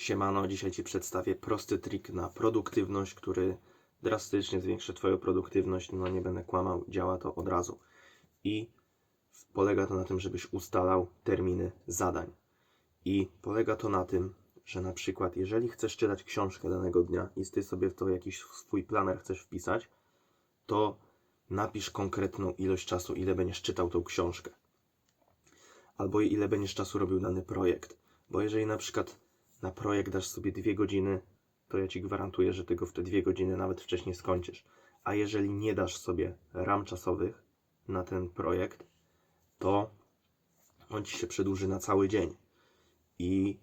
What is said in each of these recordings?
Siemano, dzisiaj Ci przedstawię prosty trik na produktywność, który drastycznie zwiększy Twoją produktywność. No nie będę kłamał, działa to od razu. I polega to na tym, żebyś ustalał terminy zadań. I polega to na tym, że na przykład jeżeli chcesz czytać książkę danego dnia i Ty sobie w to jakiś swój planer chcesz wpisać, to napisz konkretną ilość czasu, ile będziesz czytał tą książkę. Albo ile będziesz czasu robił dany projekt. Bo jeżeli na przykład na projekt dasz sobie dwie godziny, to ja ci gwarantuję, że tego w te dwie godziny nawet wcześniej skończysz. A jeżeli nie dasz sobie ram czasowych na ten projekt, to on ci się przedłuży na cały dzień. I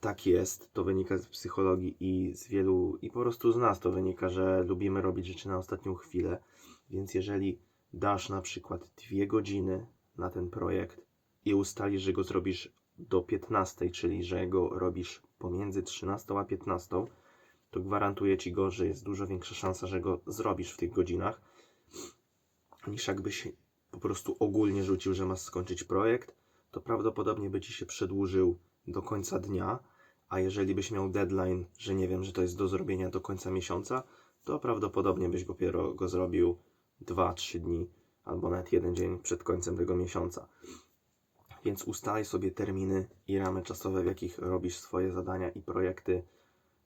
tak jest, to wynika z psychologii i z wielu, i po prostu z nas to wynika, że lubimy robić rzeczy na ostatnią chwilę. Więc jeżeli dasz na przykład dwie godziny na ten projekt i ustalisz, że go zrobisz do 15, czyli że go robisz pomiędzy 13 a 15, to gwarantuję ci go, że jest dużo większa szansa, że go zrobisz w tych godzinach, niż jakbyś po prostu ogólnie rzucił, że masz skończyć projekt, to prawdopodobnie by ci się przedłużył do końca dnia, a jeżeli byś miał deadline, że nie wiem, że to jest do zrobienia do końca miesiąca, to prawdopodobnie byś dopiero go zrobił 2-3 dni albo nawet jeden dzień przed końcem tego miesiąca. Więc ustalaj sobie terminy i ramy czasowe, w jakich robisz swoje zadania i projekty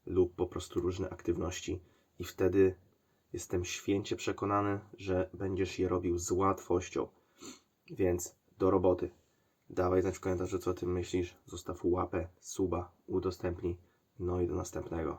lub po prostu różne aktywności, i wtedy jestem święcie przekonany, że będziesz je robił z łatwością. Więc do roboty. Dawaj znać w komentarzu, co o tym myślisz. Zostaw łapę, suba, udostępnij. No i do następnego.